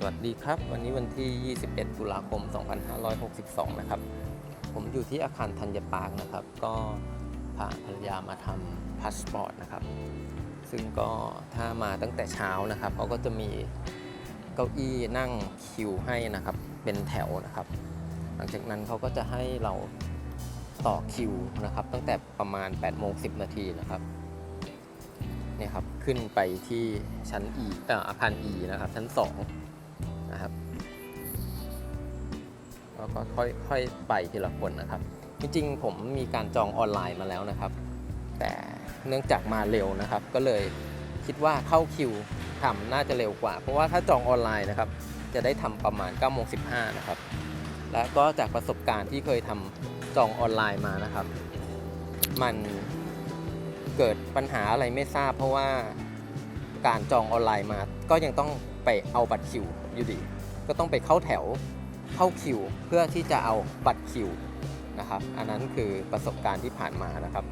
สวัสดีครับ วันนี้วันที่ 21 ตุลาคม 2562 นะครับ ผมอยู่ที่อาคารธัญปาร์คนะครับ ก็พาภรรยามาทำพาสปอร์ตนะครับ ซึ่งก็ถ้ามาตั้งแต่เช้านะครับเขาก็จะมีเก้าอี้นั่งคิวให้นะครับ เป็นแถวนะครับ หลังจากนั้นเขาก็จะให้เราต่อคิวนะครับ ตั้งแต่ประมาณ 8 โมง 10 นาทีนะครับเนี่ยครับ ขึ้นไปที่ชั้น E เอ่ออาคาร E นะครับ ชั้น 2 แล้วก็ค่อยค่อยไปทีละคนนะครับ จริงๆ ผมมีการจองออนไลน์มาแล้วนะครับ แต่เนื่องจากมาเร็วนะครับ ก็เลยคิดว่าเข้าคิวทำน่าจะเร็วกว่า เพราะว่าถ้าจองออนไลน์นะครับ จะได้ทำประมาณ9โมง15นะครับ และก็จากประสบการณ์ที่เคยทำจองออนไลน์มานะครับ มันเกิดปัญหาอะไรไม่ทราบ เพราะว่าการจองออนไลน์มา ก็ยังต้องไปเอาบัตรคิวอยู่ดี ก็ต้องไปเข้าแถว เข้าคิวเพื่อที่จะเอาบัตรคิวนะครับ อันนั้นคือประสบการณ์ที่ผ่านมานะครับ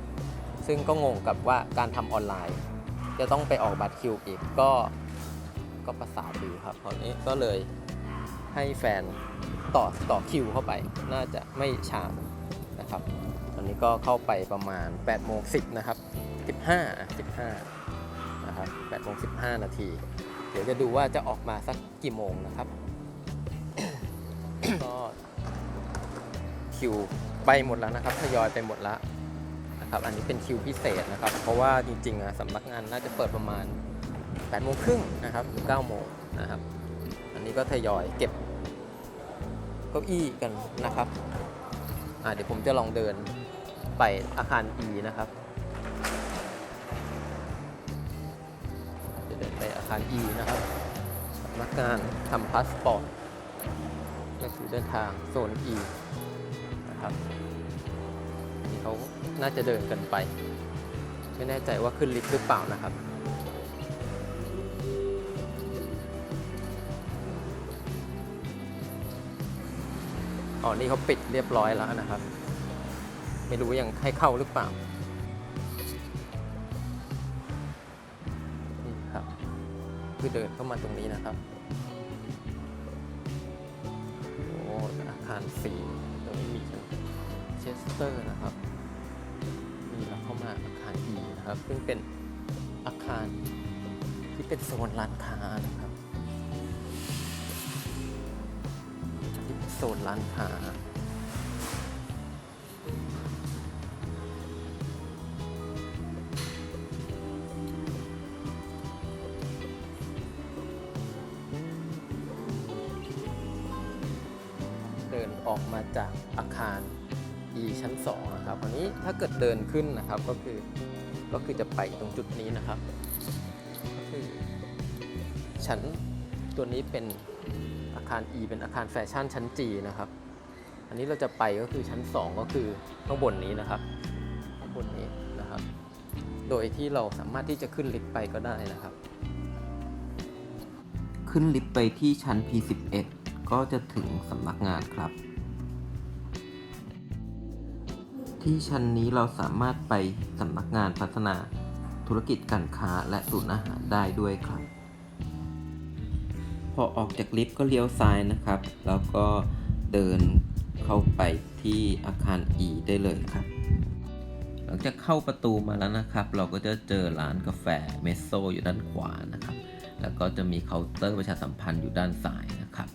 ซึ่งก็งงกับว่าการทำออนไลน์ จะต้องไปออกบัตรคิวอีกก็ก็ประสาทดีครับตอนนี้ก็เลยให้แฟนต่อต่อคิวเข้าไป น่าจะไม่ช้านะครับ ตอนนี้ก็เข้าไปประมาณ8โมง10นะครับ15 15นะครับ8โมง15 นาที เดี๋ยวจะดูว่าจะออกมาสักกี่โมงนะครับ คิวไปหมดแล้วนะครับทยอยไปหมดแล้วนะครับอันนี้เป็นคิวพิเศษนะครับ เพราะว่าจริงๆอะสำนักงานน่าจะเปิดประมาณ8โมงครึ่งนะครับหรือ9โมงนะครับ อันนี้ก็ทยอยเก็บเก้าอี้กันนะครับอ่าเดี๋ยวผมจะลองเดินไปอาคาร E นะครับจะเดินไปอาคาร E นะครับสำนักงานทำพาสปอร์ตก็คือเดินทางโซน E ครับนนี่เขาน่าจะเดินกันไป ไม่แน่ใจว่าขึ้นลิฟต์หรือเปล่านะครับอ๋อนี่เขาปิดเรียบร้อยแล้วนะครับ ไม่รู้ยังให้เข้าหรือเปล่านี่ครับคือเดินเข้ามาตรงนี้นะครับโอ้อาคารสี่ ตรงนี้มีเชสเตอร์นะครับมีเราเข้ามาอาคาร E นะครับ ซึ่งเป็นอาคารที่เป็นโซนร้านค้านะครับที่เป็นโซนร้านค้าเดินออกมาจาก อาคาร E ชั้น2นะครับคราวนี้ถ้าเกิดเดินขึ้นนะครับก็คือก็คือจะไปตรงจุดนี้นะครับก็คือชั้นตัวนี้เป็นอาคาร E เป็นอาคารแฟชั่นชั้น G นะครับ อันนี้เราจะไปก็คือชั้น 2 ก็คือข้างบนนี้นะครับข้างบนนี้นะครับ โดยที่เราสามารถที่จะขึ้นลิฟต์ไปก็ได้นะครับ ขึ้นลิฟต์ไปที่ชั้น P11 ก็จะถึงสำนักงานครับ ที่ชั้นนี้เราสามารถไปสำนักงานพัฒนาธุรกิจการค้าและศูนย์อาหารได้ด้วยครับ พอออกจากลิฟต์ก็เลี้ยวซ้ายนะครับ แล้วก็เดินเข้าไปที่อาคาร E ได้เลยครับ หลังจากเข้าประตูมาแล้วนะครับ เราก็จะเจอร้านกาแฟเมสโซอยู่ด้านขวานะครับ แล้วก็จะมีเคาน์เตอร์ประชาสัมพันธ์อยู่ด้านซ้ายนะครับ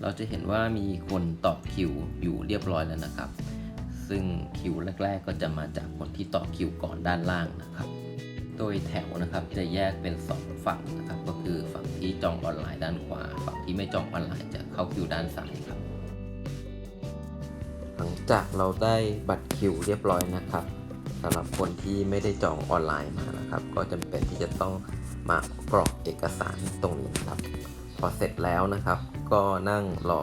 เราจะเห็นว่ามีคนต่อคิวอยู่เรียบร้อยแล้วนะครับ ซึ่งคิวแรก ๆ ก็จะมาจากคนที่ต่อคิวก่อนด้านล่างนะครับ โดยแถวนะครับจะแยกเป็น 2 ฝั่งนะครับ ก็คือฝั่งที่จองออนไลน์ด้านขวา ฝั่งที่ไม่จองออนไลน์จะเข้าคิวด้านซ้ายครับ หลังจากเราได้บัตรคิวเรียบร้อยนะครับสำหรับคนที่ไม่ได้จองออนไลน์มานะครับ ก็จำเป็นที่จะต้องมากรอกเอกสารตรงนี้นะครับ พอเสร็จแล้วนะครับ ก็นั่งรอ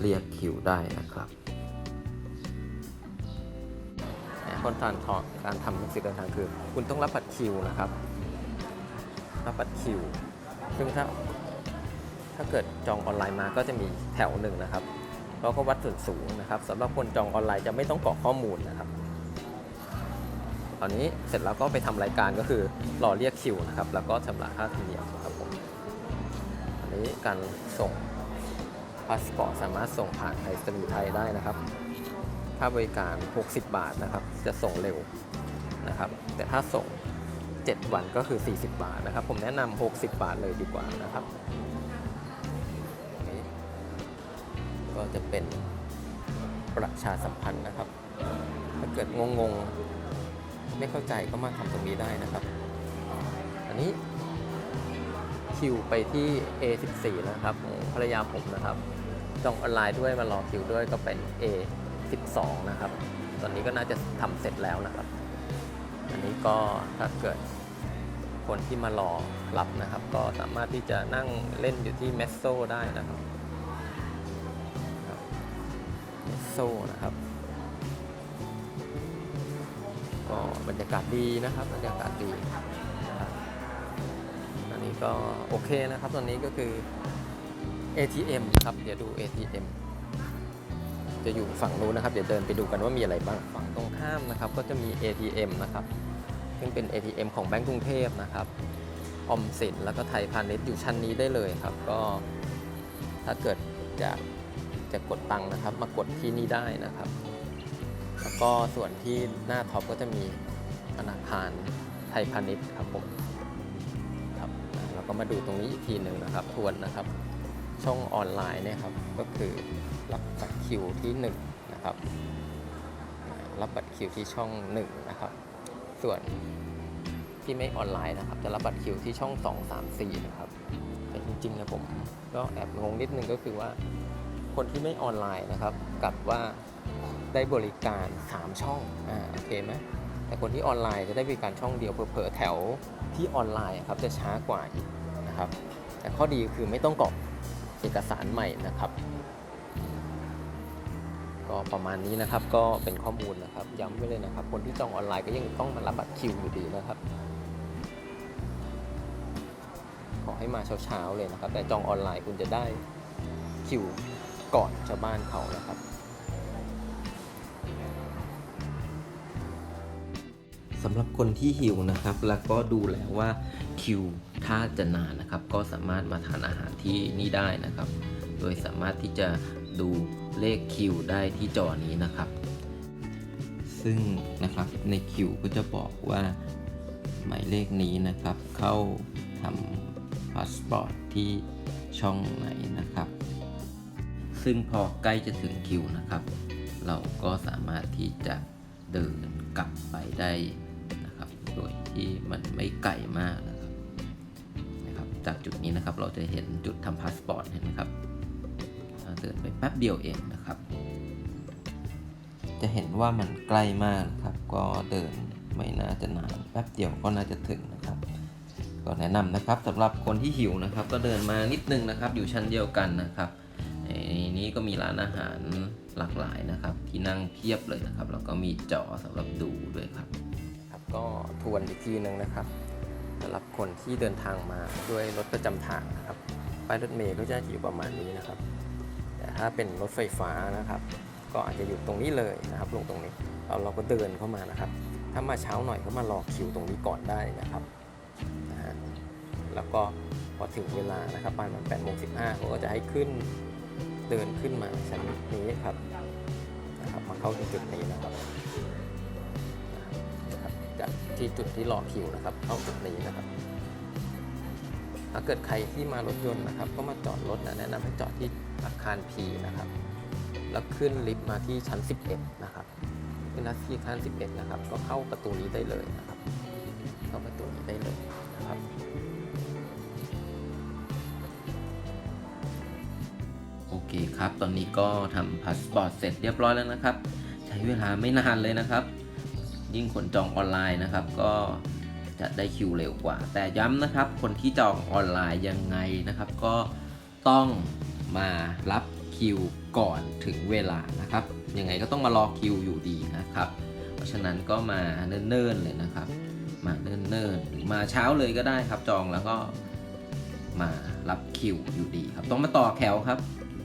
เรียกคิวได้นะครับ คนทานทองการทำหนังสือเดินทางคือ คุณต้องรับบัตรคิวนะครับ รับบัตรคิว ซึ่งถ้าถ้าเกิดจองออนไลน์มาก็จะมีแถวหนึ่งนะครับแล้วก็วัดส่วนสูงนะครับสำหรับคนจองออนไลน์จะไม่ต้องกรอกข้อมูลนะครับ ตอนนี้เสร็จแล้วก็ไปทำรายการก็คือรอเรียกคิวนะครับ แล้วก็ชำระค่าธรรมเนียมครับผมอันนี้การส่งพาสปอร์ตสามารถส่งผ่านไทยสมีไทยได้นะครับ ค่าบริการ 60 บาทนะครับ จะส่งเร็วนะครับ แต่ถ้าส่ง 7 วันก็คือ 40 บาทนะครับ ผมแนะนำ60 บาทเลยดีกว่านะครับก็จะเป็นประชาสัมพันธ์นะครับ ถ้าเกิดงงๆ ไม่เข้าใจก็มาทำตรงนี้ได้นะครับ อันนี้คิวไปที่ A14 นะครับของภรรยาผมนะครับจองออนไลน์ด้วยมารอคิวด้วยก็เป็น A 12 นะครับ ตอนนี้ก็น่าจะทำเสร็จแล้วนะครับ อันนี้ก็ถ้าเกิดคนที่มารอรับนะครับ ก็สามารถที่จะนั่งเล่นอยู่ที่เมสโซได้นะครับเมสโซนะครับ ก็บรรยากาศดีนะครับ บรรยากาศดีอันนี้ก็โอเคนะครับ ตอนนี้ก็คือ ATM ครับ เดี๋ยวดู ATM จะอยู่ฝั่งนู้นนะครับเดี๋ยวเดินไปดูกันว่ามีอะไรบ้างฝั่งตรงข้ามนะครับ ก็จะมี ATM นะครับซึ่งเป็น ATM ของแบงก์กรุงเทพนะครับออมสินแล้วก็ไทยพาณิชย์อยู่ชั้นนี้ได้เลยครับ ก็ถ้าเกิดจะจะกดตังค์นะครับ มากดที่นี่ได้นะครับ แล้วก็ส่วนที่หน้าท็อปก็จะมีธนาคารไทยพาณิชย์ครับผมครับแล้วก็มาดูตรงนี้อีกทีหนึ่งนะครับ ทวนนะครับ ช่องออนไลน์เนี่ยครับก็คือรับบัตรคิวที่1นะครับรับบัตรคิวที่ช่อง1นะครับส่วนที่ไม่ออนไลน์นะครับ จะรับบัตรคิวที่ช่อง 2 3 4 นะครับแต่จริงๆนะผมก็แอบงงนิดนึงก็คือว่าคนที่ไม่ออนไลน์นะครับกลับว่าได้บริการ 3 ช่องอ่าโอเคไหมแต่คนที่ออนไลน์จะได้บริการช่องเดียวเผลอแถวที่ออนไลน์อะครับจะช้ากว่าอีกนะครับแต่ข้อดีคือไม่ต้องกรอก เอกสารใหม่นะครับ ก็ประมาณนี้นะครับก็เป็นข้อมูลนะครับ ย้ำไว้เลยนะครับ คนที่จองออนไลน์ก็ยังต้องมารับบัตรคิวอยู่ดีนะครับ ขอให้มาเช้าๆเลยนะครับ แต่จองออนไลน์คุณจะได้คิวก่อนชาวบ้านเขานะครับสำหรับคนที่หิวนะครับ แล้วก็ดูแล้วว่าคิว ถ้าจะนานนะครับ ก็สามารถมาทานอาหารที่นี่ได้นะครับ โดยสามารถที่จะดูเลขคิวได้ที่จอนี้นะครับ ซึ่งนะครับในคิวก็จะบอกว่าหมายเลขนี้นะครับ เข้าทำพาสปอร์ตที่ช่องไหนนะครับ ซึ่งพอใกล้จะถึงคิวนะครับ เราก็สามารถที่จะเดินกลับไปได้นะครับ โดยที่มันไม่ไกลมากนะ จากจุดนี้นะครับ เราจะเห็นจุดทำพาสปอร์ตเห็นไหมครับเราเดินไปแป๊บเดียวเองนะครับ จะเห็นว่ามันใกล้มากนะครับ ก็เดินไม่น่าจะนานแป๊บเดียวก็น่าจะถึงนะครับ ก็แนะนำนะครับสำหรับคนที่หิวนะครับ ก็เดินมานิดนึงนะครับ อยู่ชั้นเดียวกันนะครับในนี้ก็มีร้านอาหารหลากหลายนะครับ ที่นั่งเพียบเลยนะครับ แล้วก็มีจอสำหรับดูด้วยครับ ครับก็ทวนอีกทีหนึ่งนะครับ สำหรับคนที่เดินทางมาด้วยรถประจำทางนะครับป้ายรถเมล์ก็จะอยู่ประมาณนี้นะครับ แต่ถ้าเป็นรถไฟฟ้านะครับ ก็อาจจะอยู่ตรงนี้เลยนะครับ ลงตรงนี้เราเราก็เดินเข้ามานะครับ ถ้ามาเช้าหน่อยก็มารอคิวตรงนี้ก่อนได้นะครับนะฮะแล้วก็พอถึงเวลานะครับประมาณแปดโมงสิบห้าเขาก็จะให้ขึ้นเดินขึ้นมาชั้นนี้ครับนะครับมาเข้าที่จุดนี้นะครับ ที่จุดที่รอคิวนะครับเข้าจุดนี้นะครับ ถ้าเกิดใครที่มารถยนต์นะครับ ก็มาจอดรถนะแนะนำให้จอดที่อาคาร P นะครับ แล้วขึ้นลิฟต์มาที่ชั้น 11 นะครับขึ้นที่ชั้น 11 นะครับ ก็เข้าประตูนี้ได้เลยนะครับ เข้าประตูนี้ได้เลยนะครับโอเคครับ ตอนนี้ก็ทำพาสปอร์ตเสร็จเรียบร้อยแล้วนะครับ ใช้เวลาไม่นานเลยนะครับ ยิ่งคนจองออนไลน์นะครับ ก็จะได้คิวเร็วกว่า แต่ย้ำนะครับ คนที่จองออนไลน์ยังไงนะครับ ก็ต้องมารับคิวก่อนถึงเวลานะครับ ยังไงก็ต้องมารอคิวอยู่ดีนะครับ เพราะฉะนั้นก็มาเนิ่นๆเลยนะครับ มาเนิ่นๆหรือมาเช้าเลยก็ได้ครับจองแล้วก็มารับคิวอยู่ดีครับ ต้องมาต่อแถวครับ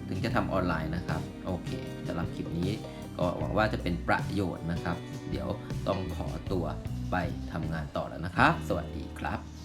ถึงจะทำออนไลน์นะครับ โอเคสำหรับคลิปนี้ก็หวังว่าจะเป็นประโยชน์นะครับ เดี๋ยวต้องขอตัวไปทำงานต่อแล้วนะครับสวัสดีครับ